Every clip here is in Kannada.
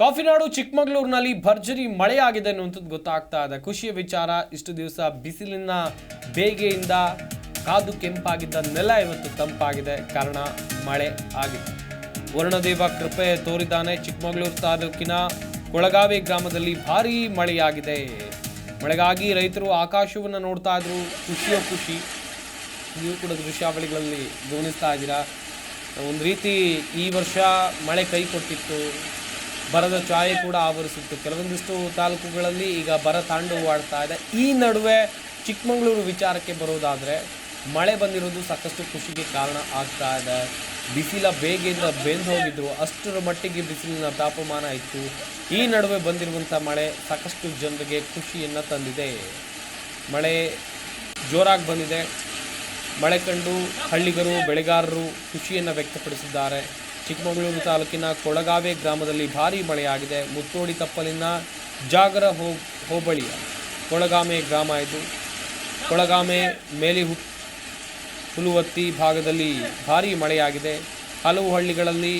ಕಾಫಿನಾಡು ಚಿಕ್ಕಮಗಳೂರಿನಲ್ಲಿ ಭರ್ಜರಿ ಮಳೆಯಾಗಿದೆ ಅನ್ನುವಂಥದ್ದು ಗೊತ್ತಾಗ್ತಾ ಇದೆ. ಖುಷಿಯ ವಿಚಾರ, ಇಷ್ಟು ದಿವಸ ಬಿಸಿಲಿನ ಬೇಗೆಯಿಂದ ಕಾದು ಕೆಂಪಾಗಿದ್ದ ನೆಲ ಇವತ್ತು ತಂಪಾಗಿದೆ. ಕಾರಣ ಮಳೆ ಆಗಿದೆ. ವರುಣದೇವ ಕೃಪೆ ತೋರಿದ್ದಾನೆ ಚಿಕ್ಕಮಗಳೂರು ತಾಲೂಕಿನ ಕೊಳಗಾವಿ ಗ್ರಾಮದಲ್ಲಿ ಭಾರೀ ಮಳೆಯಾಗಿದೆ. ಮಳೆಗಾಗಿ ರೈತರು ಆಕಾಶವನ್ನು ನೋಡ್ತಾ ಇದ್ರು. ಖುಷಿಯೋ ಖುಷಿ. ನೀವು ಕೂಡ ದೃಶ್ಯಾವಳಿಗಳಲ್ಲಿ ಗಮನಿಸ್ತಾ ಇದ್ದೀರಾ. ಒಂದು ರೀತಿ ಈ ವರ್ಷ ಮಳೆ ಕೈ ಕೊಟ್ಟಿತ್ತು. ಬರದ ಛಾಯೆ ಕೂಡ ಆವರಿಸಿತ್ತು. ಕೆಲವೊಂದಿಷ್ಟು ತಾಲೂಕುಗಳಲ್ಲಿ ಈಗ ಬರ ತಾಂಡವವಾಡ್ತಾ ಇದೆ. ಈ ನಡುವೆ ಚಿಕ್ಕಮಗಳೂರು ವಿಚಾರಕ್ಕೆ ಬರೋದಾದರೆ ಮಳೆ ಬಂದಿರೋದು ಸಾಕಷ್ಟು ಖುಷಿಗೆ ಕಾರಣ ಆಗ್ತಾ ಇದೆ. ಬಿಸಿಲ ಬೇಗೆಯಿಂದ ಬೆಂದು ಹೋಗಿದ್ರು. ಅಷ್ಟರ ಮಟ್ಟಿಗೆ ಬಿಸಿಲಿನ ತಾಪಮಾನ ಇತ್ತು. ಈ ನಡುವೆ ಬಂದಿರುವಂಥ ಮಳೆ ಸಾಕಷ್ಟು ಜನರಿಗೆ ಖುಷಿಯನ್ನು ತಂದಿದೆ. ಮಳೆ ಜೋರಾಗಿ ಬಂದಿದೆ. ಮಳೆ ಕಂಡು ಹಳ್ಳಿಗರು, ಬೆಳೆಗಾರರು ಖುಷಿಯನ್ನು ವ್ಯಕ್ತಪಡಿಸಿದ್ದಾರೆ. ಚಿಕ್ಕಮಗಳೂರು ತಾಲೂಕಿನ ಕೊಳಗಾವೆ ಗ್ರಾಮದಲ್ಲಿ ಭಾರೀ ಮಳೆಯಾಗಿದೆ. ಮುತ್ತೋಡಿ ತಪ್ಪಲಿನ ಜಾಗರ ಹೋ ಹೋಬಳಿಯ ಕೊಳಗಾಮೆ ಗ್ರಾಮ ಇದು. ಕೊಳಗಾಮೆ ಮೇಲಿ ಹುಲುವತ್ತಿ ಭಾಗದಲ್ಲಿ ಭಾರೀ ಮಳೆಯಾಗಿದೆ. ಹಲವು ಹಳ್ಳಿಗಳಲ್ಲಿ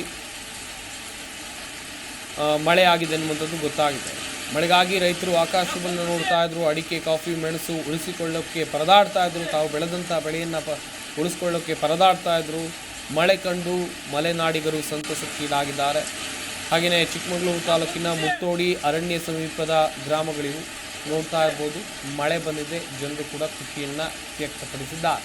ಮಳೆಯಾಗಿದೆ ಎನ್ನುವಂಥದ್ದು ಗೊತ್ತಾಗಿದೆ. ಮಳೆಗಾಗಿ ರೈತರು ಆಕಾಶವನ್ನು ನೋಡ್ತಾ ಇದ್ರು, ಅಡಿಕೆ, ಕಾಫಿ, ಮೆಣಸು ಉಳಿಸಿಕೊಳ್ಳೋಕ್ಕೆ ಪರದಾಡ್ತಾ ಇದ್ರು. ತಾವು ಬೆಳೆದಂಥ ಬೆಳೆಯನ್ನು ಪ ಉಳಿಸ್ಕೊಳ್ಳೋಕ್ಕೆ ಪರದಾಡ್ತಾ ಇದ್ರು. ಮಳೆ ಕಂಡು ಮಲೆನಾಡಿಗರು ಸಂತಸಕ್ಕೀಡಾಗಿದ್ದಾರೆ. ಹಾಗೆಯೇ ಚಿಕ್ಕಮಗಳೂರು ತಾಲೂಕಿನ ಮುತ್ತೋಡಿ ಅರಣ್ಯ ಸಮೀಪದ ಗ್ರಾಮಗಳಿವು ನೋಡ್ತಾ ಇರ್ಬೋದು. ಮಳೆ ಬಂದಿದೆ, ಜನರು ಕೂಡ ಖುಷಿಯನ್ನು ವ್ಯಕ್ತಪಡಿಸಿದ್ದಾರೆ.